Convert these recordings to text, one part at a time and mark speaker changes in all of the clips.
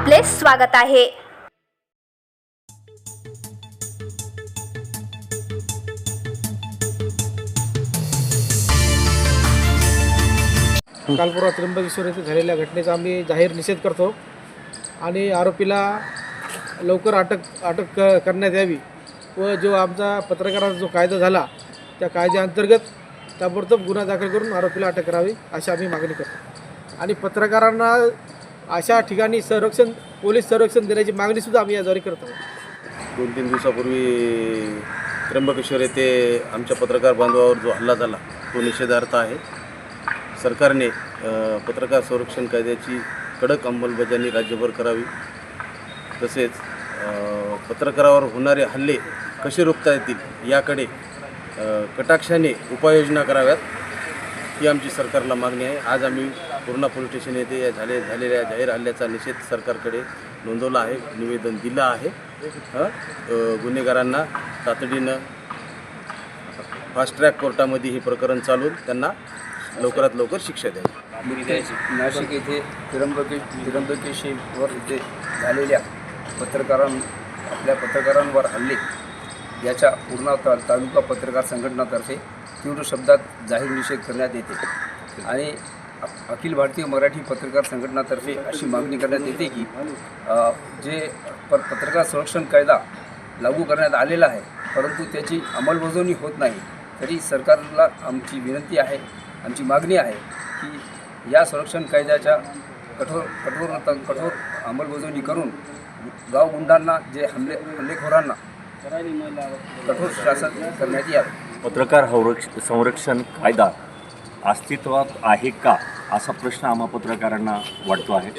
Speaker 1: आपले स्वागत आहे.
Speaker 2: कालपुरा त्र्यंबकेश्वर येथे झालेल्या घटनेचा आम्ही जाहीर निषेध करतो आणि आरोपीला लवकर अटक अटक क करण्यात यावी व जो आमचा पत्रकाराचा जो कायदा झाला त्या कायद्याअंतर्गत ताबडतोब गुन्हा दाखल करून आरोपीला अटक करावी अशी आम्ही मागणी करतो. आणि पत्रकारांना अशा ठिकाणी संरक्षण पोलीस संरक्षण देण्याची मागणीसुद्धा आम्ही याद्वारे करत आहोत.
Speaker 3: दोन तीन दिवसापूर्वी त्र्यंबकेश्वर येथे आमच्या पत्रकार बांधवावर जो हल्ला झाला तो निषेधार्थ आहे. सरकारने पत्रकार संरक्षण कायद्याची कडक अंमलबजावणी राज्यभर करावी. तसेच पत्रकारावर होणारे हल्ले कसे रोखता येतील याकडे कटाक्षाने उपाययोजना कराव्यात. ही आमची सरकारला मागणी आहे. आज आम्ही पूर्णा पोलीस स्टेशन येथे या झाले झालेल्या जाहीर हल्ल्याचा निषेध सरकारकडे नोंदवला आहे. निवेदन दिलं आहे. गुन्हेगारांना तातडीनं फास्ट ट्रॅक कोर्टामध्ये हे प्रकरण चालून त्यांना लवकरात लवकर शिक्षा द्यावी.
Speaker 4: नाशिक येथे त्र्यंबके त्र्यंबकेश्वर इथे झालेल्या पत्रकारां आपल्या पत्रकारांवर हल्ले याच्या पूर्ण ता तालुका पत्रकार संघटनातर्फे तीव्र शब्दात जाहीर निषेध करण्यात येते. आणि अ- अखिल भारतीय मराठी पत्रकार संघटनातर्फे अशी मागणी करण्यात येते की जे प पत्रकार संरक्षण कायदा लागू करण्यात आलेला आहे परंतु त्याची अंमलबजावणी होत नाही तरी सरकारला आमची विनंती आहे आमची मागणी आहे की या संरक्षण कायद्याच्या कठोर कठोर कठोर अंमलबजावणी करून गावगुंडांना जे हल्ले हल्लेखोरांना कठोर शासन करण्यात यावे.
Speaker 5: पत्रकार हौरक्ष संरक्षण कायदा अस्तित्वात आहे का असा प्रश्न आम्हा पत्रकारांना वाटतो आहे.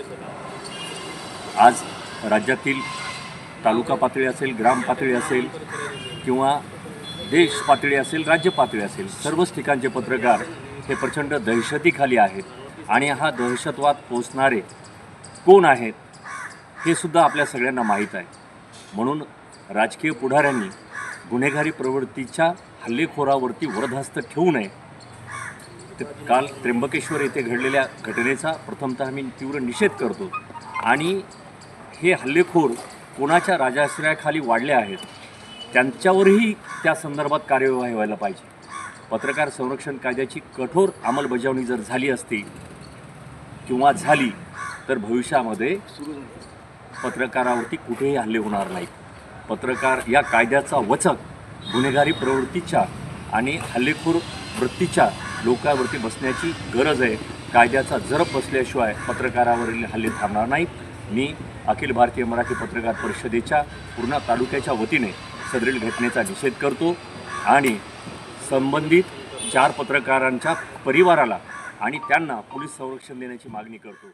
Speaker 5: आज राज्यातील तालुका पातळी असेल ग्राम पातळी असेल किंवा देश पातळी असेल राज्य पातळी असेल सर्वच ठिकाणचे पत्रकार हे प्रचंड दहशतीखाली आहेत आणि हा दहशतवाद पोचणारे कोण आहेत हे सुद्धा आपल्या सगळ्यांना माहीत आहे. म्हणून राजकीय पुढाऱ्यांनी गुन्हेगारी प्रवृत्तीच्या हल्लेखोरावरती वरदहस्त ठेवू नये. ते काल त्र्यंबकेश्वर येथे घडलेल्या घटनेचा प्रथमतः मी तीव्र निषेध करतो. आणि हे हल्लेखोर कोणाच्या राजाश्रयाखाली वाढले आहेत त्यांच्यावरही त्या संदर्भात कार्यवाही व्हायला पाहिजे. पत्रकार संरक्षण कायद्याची कठोर अंमलबजावणी जर झाली असती किंवा झाली तर भविष्यामध्ये पत्रकारावरती कुठेही हल्ले होणार नाहीत. पत्रकार या कायद्याचा वचक गुन्हेगारी प्रवृत्तीच्या आणि हल्लेखोर वृत्तीच्या लोकांवरती बसण्याची गरज आहे. कायद्याचा जरब बसल्याशिवाय पत्रकारावरील हल्ले थांबणार नाहीत. मी अखिल भारतीय मराठी पत्रकार परिषदेच्या पूर्णा तालुक्याच्या वतीने सदरील घटनेचा निषेध करतो आणि संबंधित चार पत्रकारांच्या परिवाराला आणि त्यांना पोलीस संरक्षण देण्याची मागणी करतो.